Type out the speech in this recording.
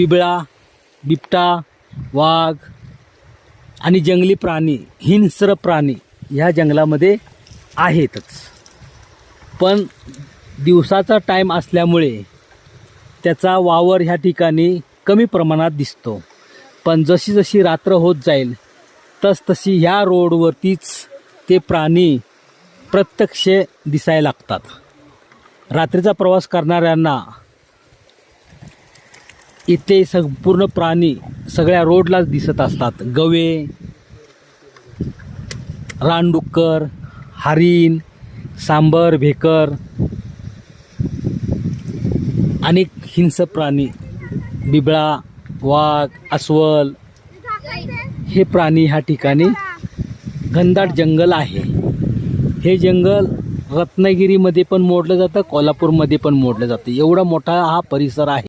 बिबळा बिबटा वाघ आणि जंगली प्राणी हिंस्र प्राणी ह्या जंगलामध्ये आहेतच. पण दिवसाचा टाईम असल्यामुळे त्याचा वावर ह्या ठिकाणी कमी प्रमाणात दिसतो. पण जशी जशी रात्र होत जाईल तसतशी ह्या रोडवरतीच ते प्राणी प्रत्यक्ष दिसायला लागतात. रात्रीचा प्रवास करणाऱ्यांना इथे संपूर्ण प्राणी सगळ्या रोडलाच दिसत असतात. गवे रानडुक्कर हरिण सांबर भेकर अनेक हिंस प्राणी बिबळा वाघ अस्वल हे प्राणी ह्या ठिकाणी घनदाट जंगल आहे. हे जंगल रत्नागिरीमध्ये पण मोडलं जातं कोल्हापूरमध्ये पण मोडलं जातं. एवढा मोठा हा परिसर आहे.